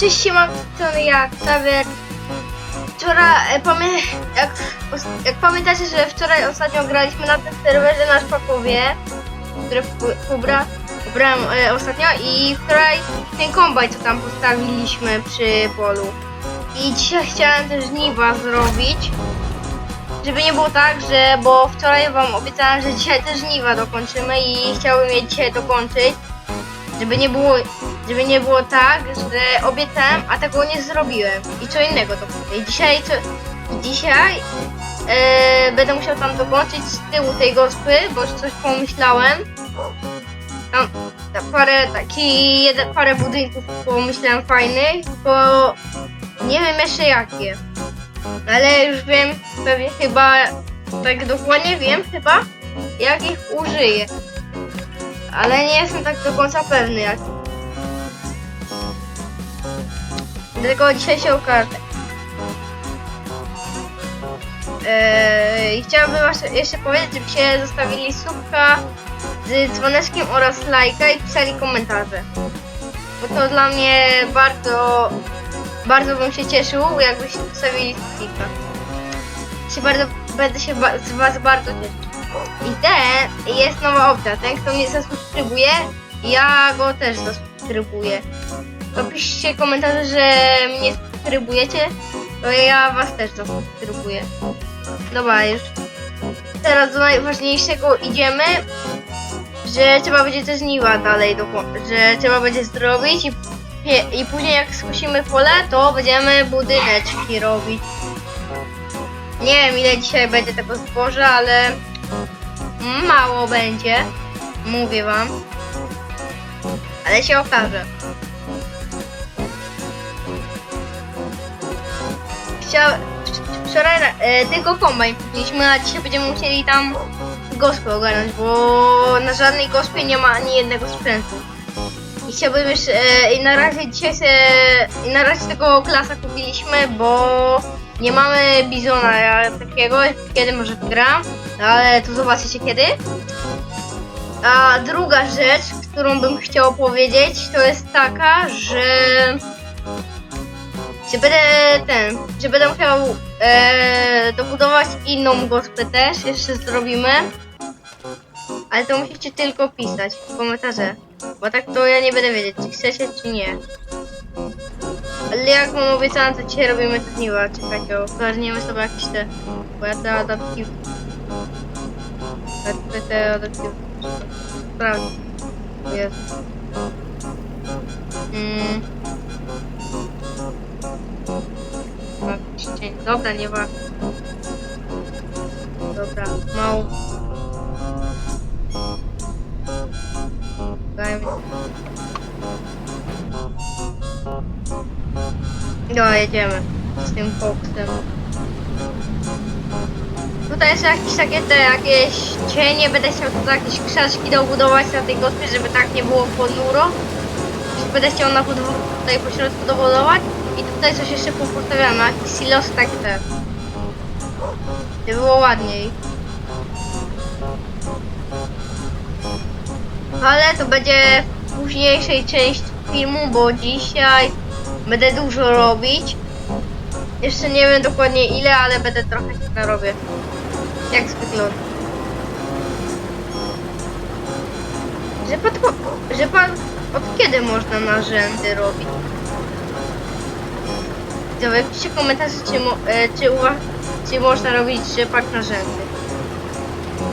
Cześć, siema, to ja, Xavier. Wczoraj, e, pamię jak, jak pamiętacie, że wczoraj ostatnio graliśmy na tym serwerze na Szpakowie, które po- pobra, e, ostatnio i wczoraj ten kombaj, co tam postawiliśmy przy polu. I dzisiaj chciałem też żniwa zrobić, żeby nie było tak, że, bo wczoraj wam obiecałem, że dzisiaj też żniwa dokończymy i chciałbym je dzisiaj dokończyć, żeby nie było żeby nie było tak, że obiecałem, a tego nie zrobiłem. I co innego to mówię. I dzisiaj, co, dzisiaj e, będę musiał tam dokończyć z tyłu tej gospy, bo coś pomyślałem. Tam ta parę, taki, parę budynków pomyślałem fajnych, bo nie wiem jeszcze jakie. Ale już wiem, pewnie chyba, tak dokładnie wiem chyba, jak ich użyję. Ale nie jestem tak do końca pewny jak. Dlatego dzisiaj się okaże. Eee, chciałabym jeszcze powiedzieć, żebyście zostawili subka z dzwoneczkiem oraz lajka i pisali komentarze. Bo to dla mnie bardzo, bardzo bym się cieszył, jakbyście zostawili subika. Się bardzo, będę się ba- z was bardzo cieszył. I ten jest nowa opcja. Ten, kto mnie zasubskrybuje, ja go też zasubskrybuję to piszcie komentarze, że mnie subskrybujecie, to ja was też zasubskrybuję. Dobra, już teraz do najważniejszego idziemy, że trzeba będzie te żniwa dalej, doko- że trzeba będzie zrobić i, i później jak skosimy pole, to będziemy budyneczki robić. Nie wiem ile dzisiaj będzie tego zboża, ale mało będzie, mówię wam. Ale się okaże. Wczoraj e, tylko kombajn kupiliśmy, a dzisiaj będziemy musieli tam gospę ogarnąć, bo na żadnej gospie nie ma ani jednego sprzętu. I chciałbym już, e, i na razie dzisiaj se, i na razie tego klasa kupiliśmy, bo nie mamy bizona takiego, kiedy może wygram, ale to zobaczycie kiedy. A druga rzecz, którą bym chciał powiedzieć, to jest taka, że że będę ten, że będę musiał e, dobudować inną gospę też, jeszcze zrobimy. Ale to musicie tylko pisać w komentarze, bo tak to ja nie będę wiedzieć, czy chcecie, czy nie. Ale jak wam obiecałam, to dzisiaj robimy te żniwa, czekajcie, ogarniemy sobie jakieś te, bo ja te adaptywki, tutaj te adaptywki, sprawdzę, jest. Mm. Cień. Dobra, nie ma. Dobra, mało. Dajmy. No, jedziemy z tym koksem. Tutaj są jakieś takie te jakieś cienie, będę chciał tutaj jakieś krzaczki dobudować na tej gospie, żeby tak nie było ponuro. Będę chciał na podwórku tutaj po środku dobudować. I tutaj coś jeszcze postawiamy, jakieś silosy takie te. Żeby było ładniej. Ale to będzie w późniejszej części filmu, bo dzisiaj będę dużo robić. Jeszcze nie wiem dokładnie ile, ale będę trochę się narobię. Jak zwykle. Że pan, że pan od kiedy można narzędy robić? Widzowie, piszcie komentarze, czy, mo, e, czy, czy można robić rzepak na rzędy.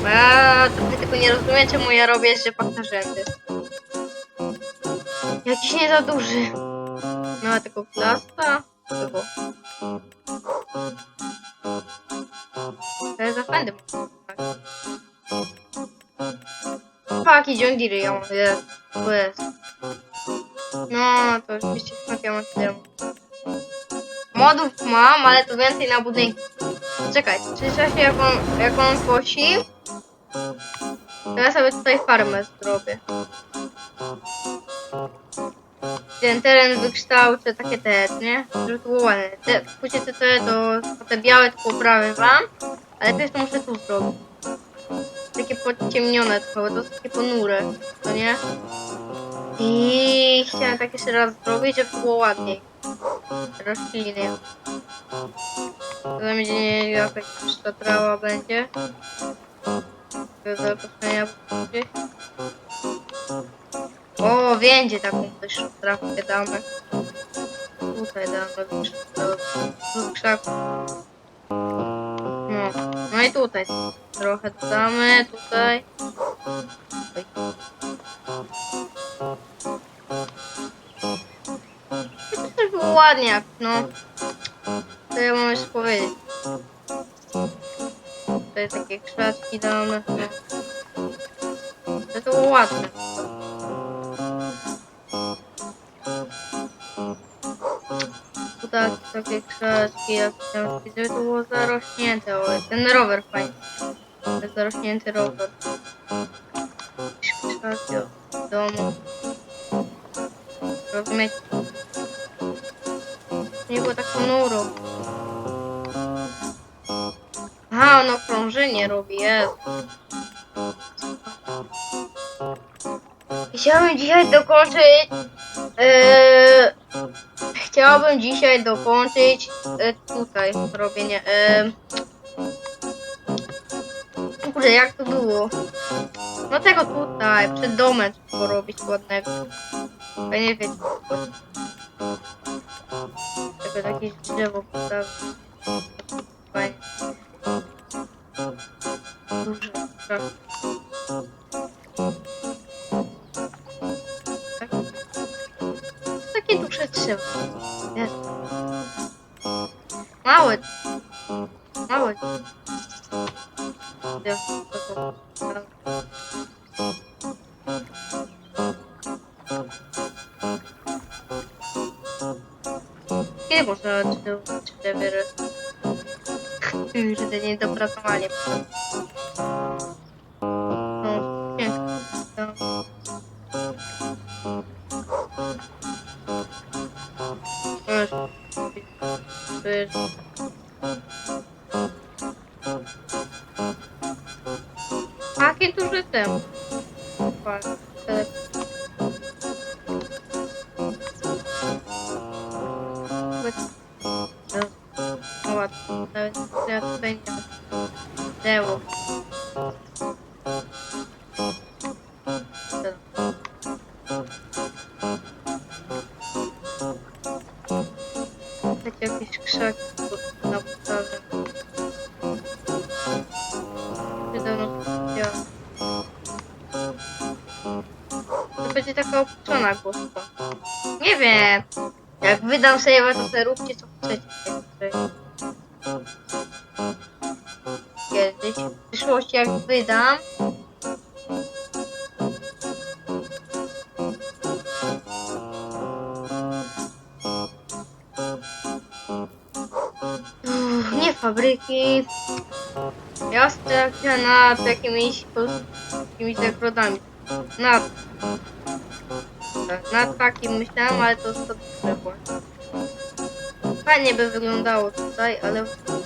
Bo ja trochę tego nie rozumiem, czemu ja robię rzepak na rzędy. Jakiś nie za duży. No, a tego klasa. Tego. Te zapędy. Paki, John Deere, mam. Jest. No, to oczywiście ja mam tyle. Modów mam, ale to więcej na budynku. Czekaj, czy czasie jak on, jak on kosi, to ja sobie tutaj farmę zrobię. Ten teren wykształcę takie te, nie? Żeby to było ładne. Te, później te, te, to, te białe to poprawię wam, ale też to muszę tu zrobić. Takie podciemnione trochę, to jest takie ponure, to nie? I chciałem tak jeszcze raz zrobić, żeby było ładniej. Rośliny. To będzie jakaś ta trawa będzie. Do zakoszenia gdzieś. O, będzie taką wyższą trawkę damy. Tutaj damy w krzaku. No, no i tutaj trochę dodamy, tutaj. Oj. To jak no. Co ja mam jeszcze powiedzieć? Tutaj takie krzaczki damy. To było ładne. Tutaj takie krzaczki, jak tam widzę, to było zarośnięte. O, ten rower fajny. To zarośnięty rower. Krzaki w domu. Rozumiecie? Nie było tak ponuro. Aha, ono krążenie robi, jest. Chciałbym dzisiaj dokończyć. Yy, chciałabym dzisiaj dokończyć yy, tutaj robienie. Yy, kurde, jak to było? No tego tutaj, przed domem trzeba robić ładnego. Ja nie wiem. Tego jakieś drzewo postawić. Fajnie. Duże, tak. Tak. Takie duże drzewo. Jest. Kurde, Takie jakieś krzaki na podstawie. Widziałam. To będzie taka opuszczona głoska. Nie wiem. Jak wydam save'a, to sobie róbcie co chcecie. Kiedyś. W przyszłości jak wydam. Fabryki. Ja stawiam nad jakimiś, jakimiś zagrodami. Nad. Tak, nad takim myślałem, ale to drzewo. Fajnie by wyglądało tutaj, ale to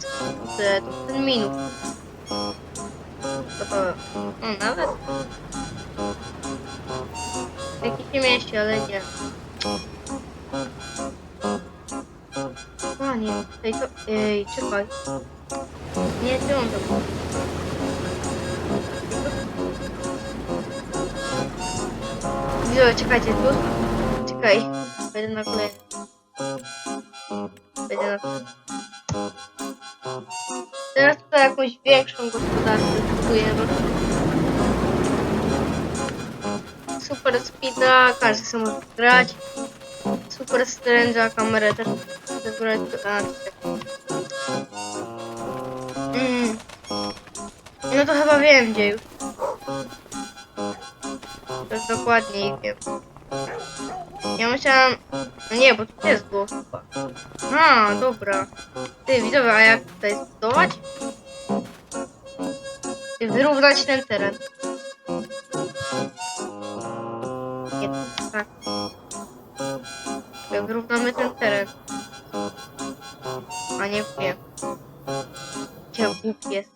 ten minus. To to, no nawet jakiś się mieści, ale nie. Panie, ej, to, ej, czekaj. Nie, gdzie on to? Widzę, czekajcie, tu. Czekaj, będę na kolejny. Będę na Teraz tutaj jakąś większą gospodarkę budujemy. Super speeda, każdy sobie może grać. Super stręża, kamerę też chcę grać. A, czekaj. mm. No to chyba wiem gdzie już. To jest dokładniej wiem. Ja myślałam... No nie, bo tu jest było chyba. A, dobra. Ty, widzowie, a jak tutaj zbudować? Ty, Wyrównać ten teren. Nie, tak. Wyrównamy ten teren. Nie wiem. Gdzie głupie jest.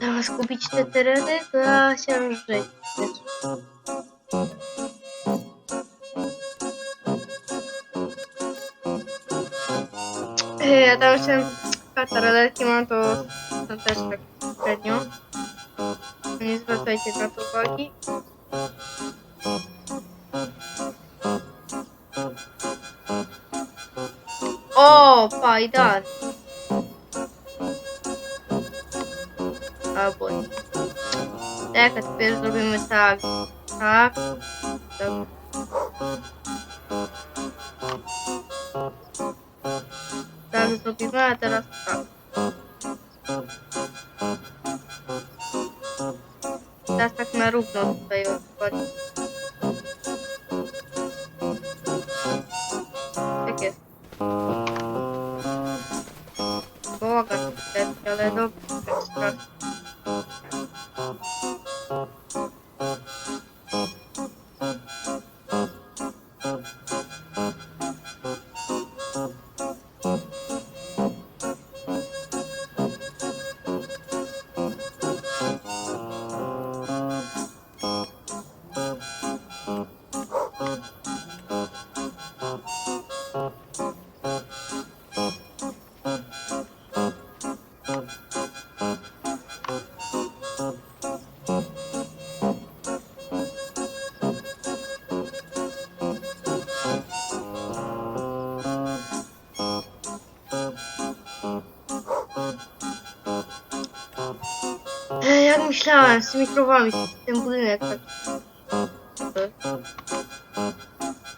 Zamiast kupić te tereny, to ja się żyć. Ja tam jeszcze katar, ale jaki mam to, to też tak średnio. Nie zwracajcie na to uwagi. O, fajdan. A, błąd. Tak, a teraz zrobimy tak. Tak. Tak. Tak zrobimy, a teraz tak. Teraz tak na równo tutaj odkładnie. Ale dobrze, tak myślałem, z tymi krowami, ten budynek taki.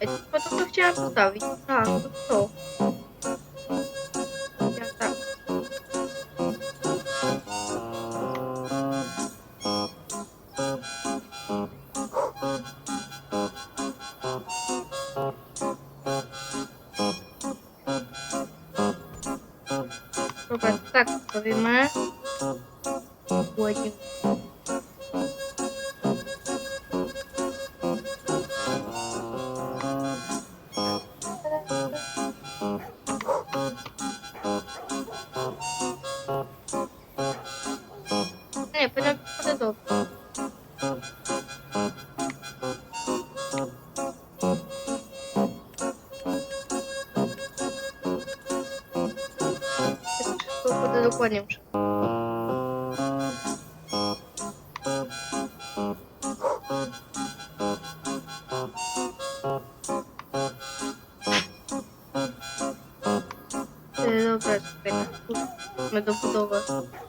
Ej, to, to, to chciałem. Tak, to dokładnie muszę. E, Dobra, czekaj, chwilę. Mamy.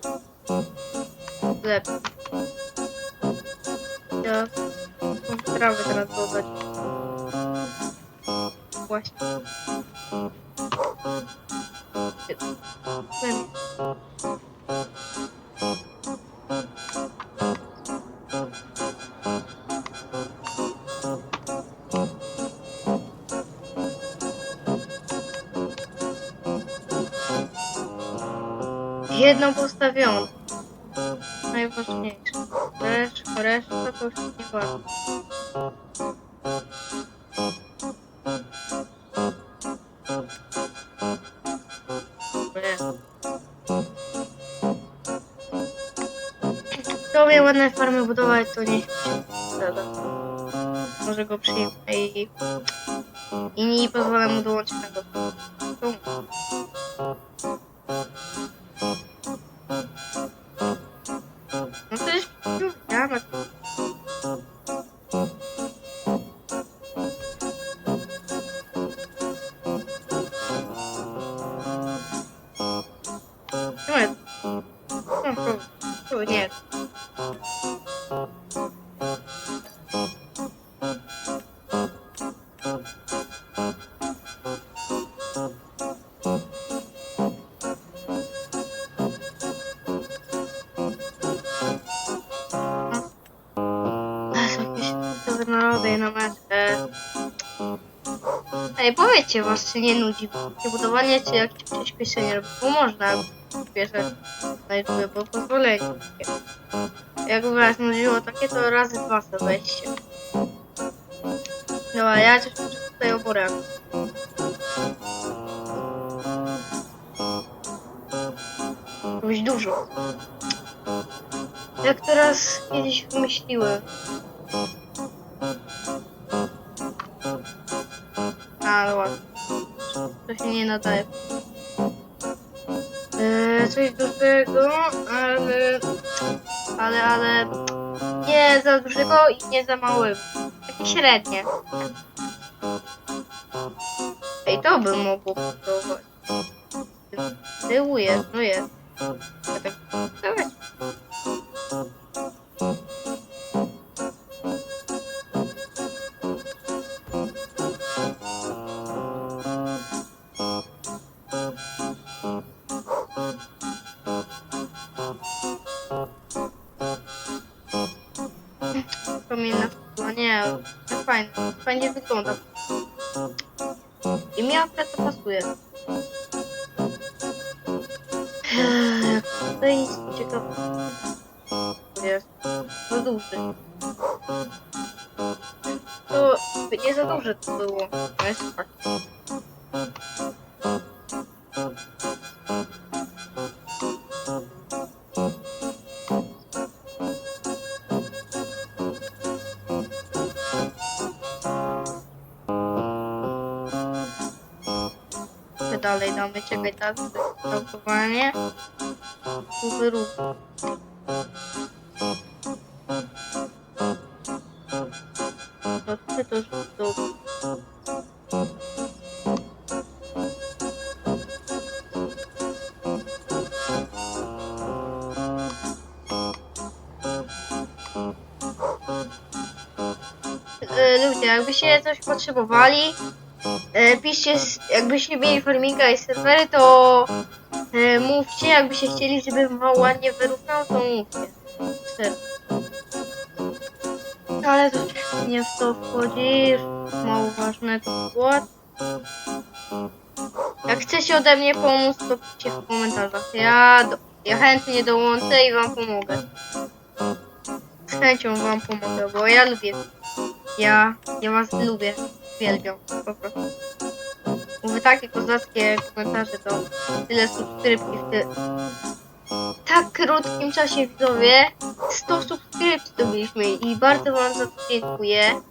Jedną postawioną. Najważniejsze. Reszta, reszta to już nie ważne. Się zada. Może go przyjmę i, i nie pozwolę mu dołączyć tego. Ej, powiedzcie was, czy nie nudzi się budowanie, czy jak przyspieszenie robić, bo można przyspieszać na YouTube, bo pozwolenie. Jak was nudziło takie, to razy dwa sobie weźcie. Dobra, ja coś tutaj oborę. Robić dużo. Jak teraz kiedyś wymyśliłem. A, no ładnie. To się nie nadaje. Eee, coś dużego, ale, ale, ale nie za dużego i nie za małego. Takie średnie. Ej, to by mogło. Z tyłu jest, no jest. Tak Fajnie, fajnie wygląda. I mi akurat to pasuje. Eee, To jest ciekawe. To jest za duży. To nie za duże to było. To jest fakt. Czekaj, tak? Kształtowanie. Tu wyrób. To ty to. E, Ludzie, jakbyście coś potrzebowali, e, piszcie, s- jakbyście mieli farminga i serwery, to e, mówcie, jakbyście chcieli, żebym ładnie wyrównał, to mówcie. Serio. Ale to nie w to wchodzi, mało ważne to było. Jak chcecie ode mnie pomóc, to piszcie w komentarzach. Ja, do, ja chętnie dołączę i wam pomogę. Z chęcią wam pomogę, bo ja lubię. Ja, ja was lubię. Uwielbiam, po prostu. Mówię takie kozackie komentarze, to tyle subskrypcji w ty... tak krótkim czasie widzowie 100 subskrypcji dobiliśmy i bardzo wam za to dziękuję.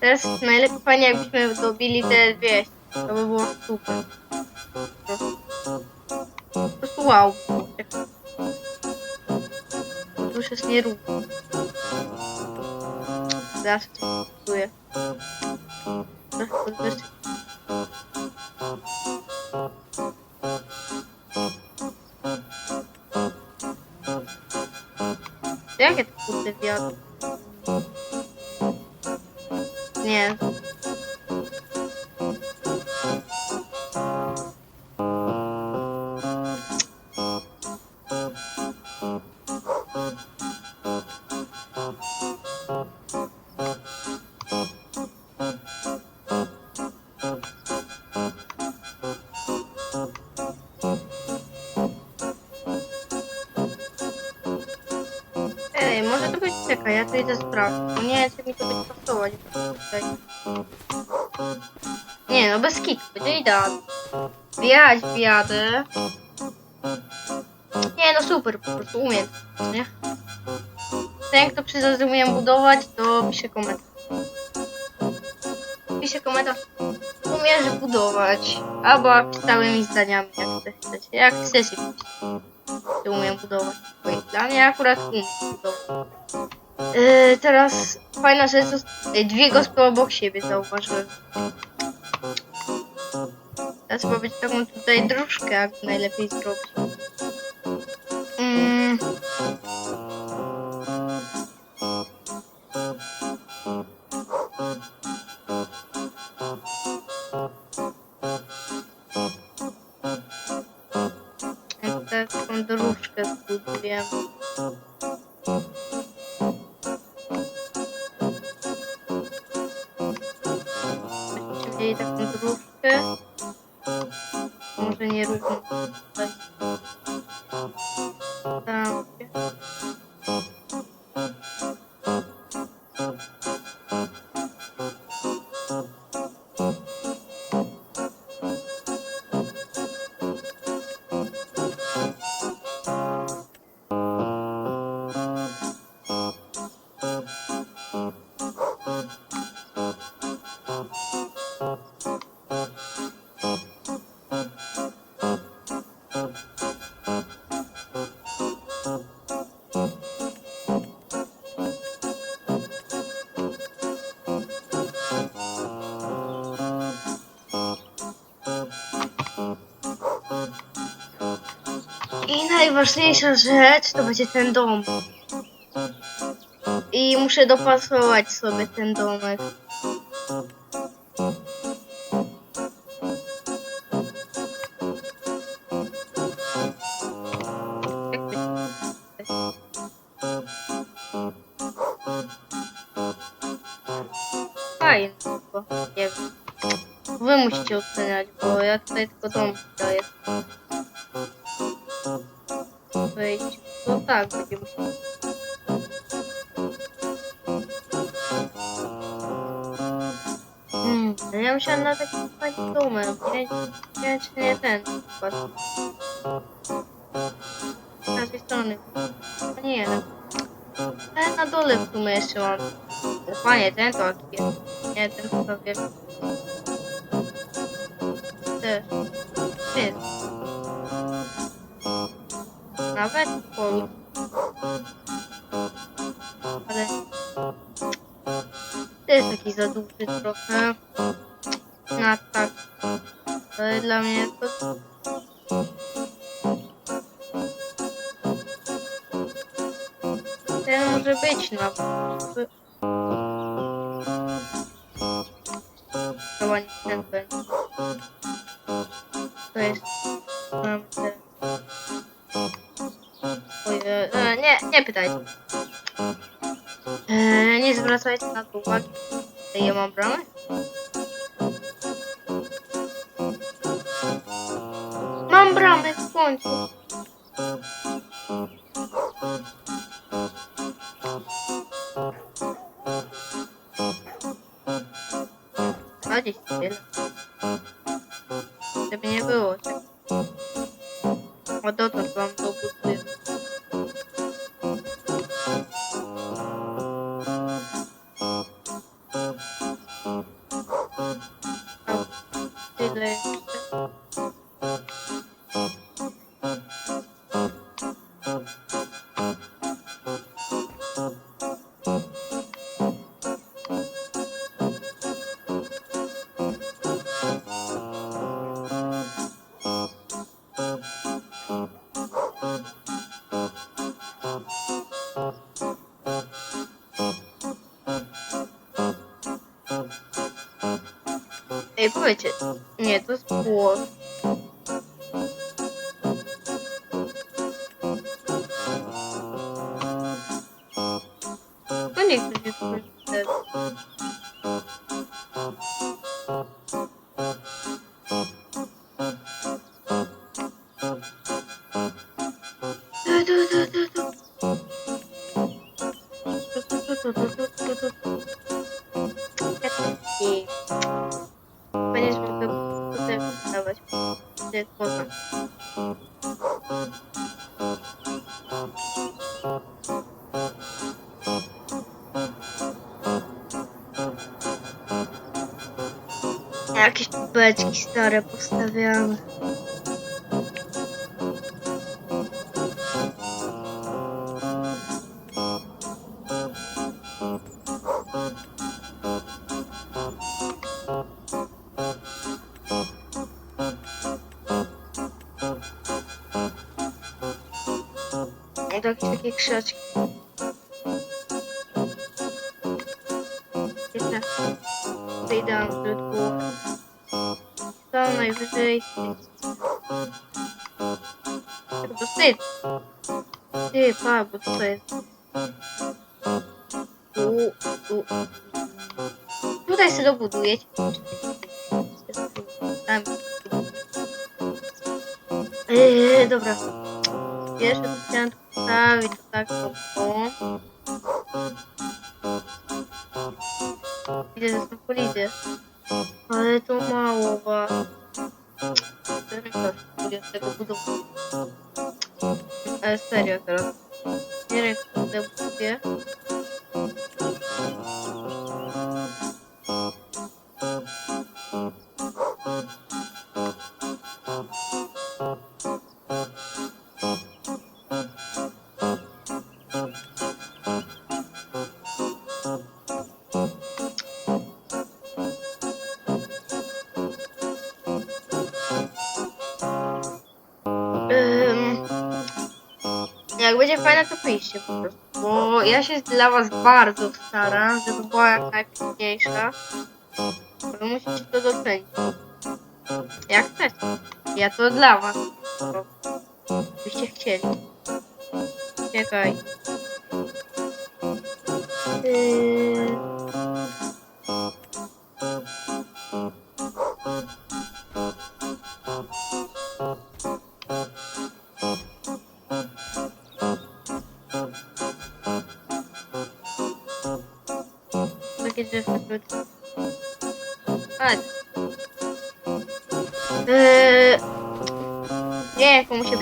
Teraz najlepiej fajnie jakbyśmy dobili te 200. To by było super. Po prostu- wow. To już jest nierówno. To czuję. Zaraz podwyższę. Jakie to kurde wiatr? Nie. Ej, może to być czekaj, ja to idę sprawdzić. Bo nie czy mi to będzie pasować. Nie no, bez kitu, będzie idealnie. Wjechać wjadę. Nie no, super, po prostu umiem, nie? Ten, kto przyzna, że umiem budować, to pisze komentarz. Pisze komentarz, umiesz budować. Albo całymi zdaniami, jak chcecie. Jak pić. Czy umiem budować. Dla mnie akurat umiem budować. Yy, teraz fajna rzecz, yy, dwie gospy obok siebie zauważyłem. Teraz być taką tutaj dróżkę, jak najlepiej zrobić. Mm. Jak am. I najważniejsza rzecz to będzie ten dom. I muszę dopasować sobie ten domek. Musicie oceniać, bo ja tutaj tylko dom daję. Wejść. No tak, będzie musiał. Hmm, no ja musiałem na taki fajny domek. Nie, czy nie ten. przykład. Z tej strony. No nie wiem. Ale na dole w sumie jeszcze mam. Panie, ten to jest. Nie, ten to sobie. Też. Ty. Nawet polu. Ale... To jest taki za duży trochę. Na tak. Ale dla mnie to... Ten może być na... Chyba nie ten będzie. E, nie, nie pytajcie. E, nie zwracajcie na to uwagi. Ja mam Ej, powiecie. Nie, to jest Jakieś beczki stare postawiamy. Takie, krzaczki. Jeszcze tutaj dam brzydku. Tam najwyżej. To wstyd. Ty, pa, bo to jest? Tu, tu. Tutaj sobie dobuduję. Tam. Eee, dobra. To chciałem Ставить так потом. Где смотрите? А это малого. Будет, это буду. Е, а старик раз. Директор, да будет. Buduję. będzie fajne, to piszcie po prostu. Bo ja się dla was bardzo staram, żeby była jak najpiękniejsza. Wy musicie to docenić. Jak chcecie. Ja to dla was. Bo Byście chcieli. Czekaj. Yy...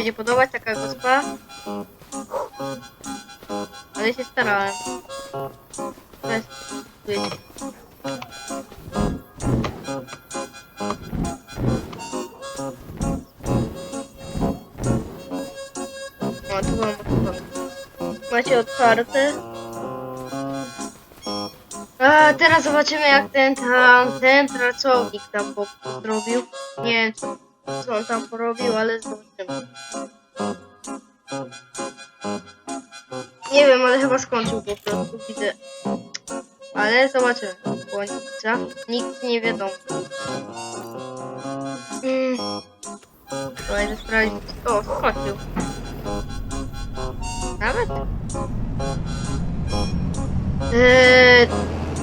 będzie podobać taka gospa. Ale się starałem. Bez... O, tu mam. Macie otwarte. A teraz zobaczymy jak ten tam, ten pracownik tam zrobił. Nie wiem co, co on tam porobił, ale zobaczymy. Nie wiem, ale chyba skończył po prostu, widzę. Ale zobaczymy. Za nikt nie wiadomo. Mm. Kolejny sprawdzić. O, skończył. Nawet? Eee,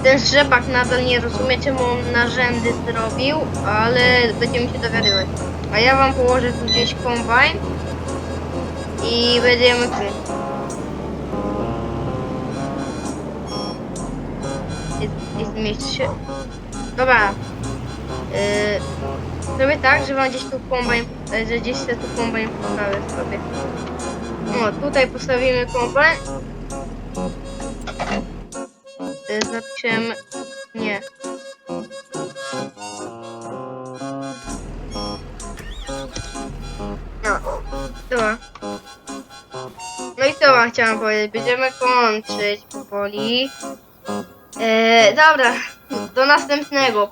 ten rzepak nadal nie rozumie, czemu on narzędy zrobił, ale będziemy się dowiadywać. A ja wam położę tu gdzieś kombajn i będziemy tu. Jest, jest się. Dobra. Eee, zrobię tak, że wam gdzieś tu kombajn, e, że gdzieś sobie tu kombajn postawię sobie. O, tutaj postawimy kombajn. Zapiszemy. Nie. No, dobra. No i co chciałam powiedzieć? Będziemy kończyć powoli. E, dobra, do następnego.